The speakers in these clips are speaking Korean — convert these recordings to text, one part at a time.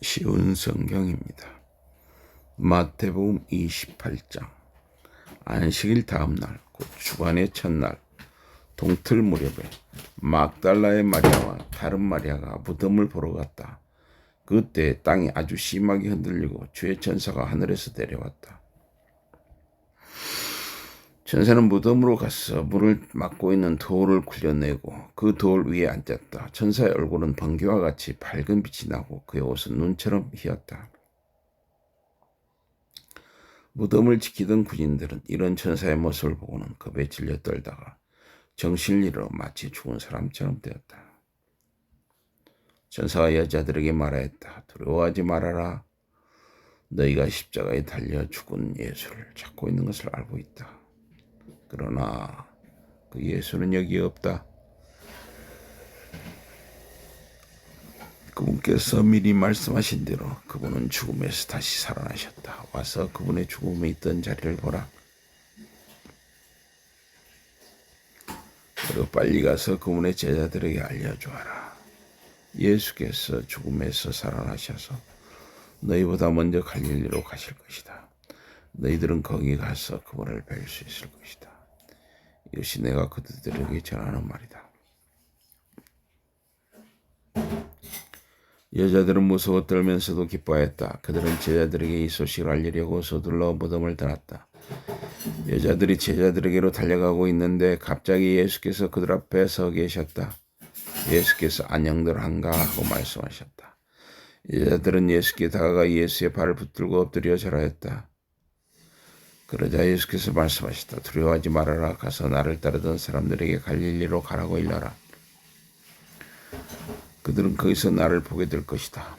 쉬운 성경입니다. 마태복음 28장 안식일 다음 날, 곧 주간의 첫날, 동틀 무렵에 막달라의 마리아와 다른 마리아가 무덤을 보러 갔다. 그때 땅이 아주 심하게 흔들리고 주의 천사가 하늘에서 내려왔다. 천사는 무덤으로 가서 물을 막고 있는 돌을 굴려내고 그 돌 위에 앉았다. 천사의 얼굴은 번개와 같이 밝은 빛이 나고 그의 옷은 눈처럼 희었다. 무덤을 지키던 군인들은 이런 천사의 모습을 보고는 겁에 질려 떨다가 정신을 잃어 마치 죽은 사람처럼 되었다. 천사가 여자들에게 말하였다. 두려워하지 말아라. 너희가 십자가에 달려 죽은 예수를 찾고 있는 것을 알고 있다. 그러나 그 예수는 여기 없다. 그분께서 미리 말씀하신 대로 그분은 죽음에서 다시 살아나셨다. 와서 그분의 죽음에 있던 자리를 보라. 그리고 빨리 가서 그분의 제자들에게 알려주어라. 예수께서 죽음에서 살아나셔서 너희보다 먼저 갈릴리로 가실 것이다. 너희들은 거기 가서 그분을 뵐 수 있을 것이다. 이것이 내가 그들에게 전하는 말이다. 여자들은 무서워 떨면서도 기뻐했다. 그들은 제자들에게 이 소식을 알리려고 서둘러 무덤을 떠났다. 여자들이 제자들에게로 달려가고 있는데 갑자기 예수께서 그들 앞에 서 계셨다. 예수께서 안녕들 한가 하고 말씀하셨다. 여자들은 예수께 다가가 예수의 발을 붙들고 엎드려 절하였다. 그러자 예수께서 말씀하셨다. 두려워하지 말아라. 가서 나를 따르던 사람들에게 갈릴리로 가라고 일러라. 그들은 거기서 나를 보게 될 것이다.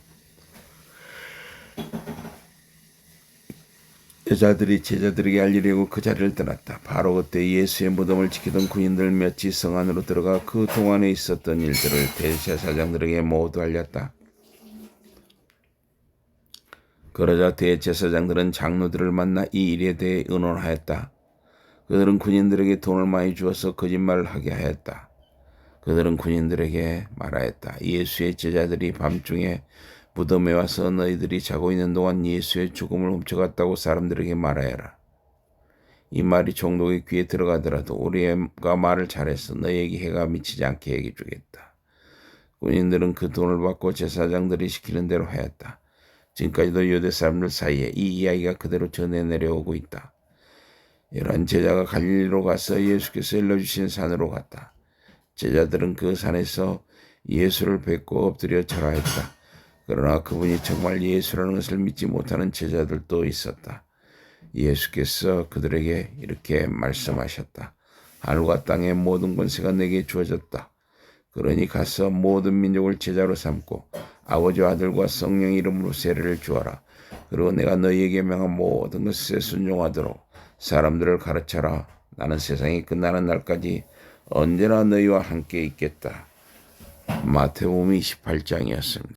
여자들이 제자들에게 알리려고 그 자리를 떠났다. 바로 그때 예수의 무덤을 지키던 군인들 몇이 성 안으로 들어가 그 동안에 있었던 일들을 대제사장들에게 모두 알렸다. 그러자 대제사장들은 장로들을 만나 이 일에 대해 의논하였다. 그들은 군인들에게 돈을 많이 주어서 거짓말을 하게 하였다. 그들은 군인들에게 말하였다. 예수의 제자들이 밤중에 무덤에 와서 너희들이 자고 있는 동안 예수의 죽음을 훔쳐갔다고 사람들에게 말하여라. 이 말이 종독의 귀에 들어가더라도 우리가 말을 잘해서 너희에게 해가 미치지 않게 해주겠다. 군인들은 그 돈을 받고 제사장들이 시키는 대로 하였다. 지금까지도 유대 사람들 사이에 이 이야기가 그대로 전해 내려오고 있다. 이러한 제자가 갈릴리로 가서 예수께서 일러주신 산으로 갔다. 제자들은 그 산에서 예수를 뵙고 엎드려 절하였다. 그러나 그분이 정말 예수라는 것을 믿지 못하는 제자들도 있었다. 예수께서 그들에게 이렇게 말씀하셨다. 하늘과 땅의 모든 권세가 내게 주어졌다. 그러니 가서 모든 민족을 제자로 삼고 아버지와 아들과 성령 이름으로 세례를 주어라. 그리고 내가 너희에게 명한 모든 것에 순종하도록 사람들을 가르쳐라. 나는 세상이 끝나는 날까지 언제나 너희와 함께 있겠다. 마태복음 28장이었습니다.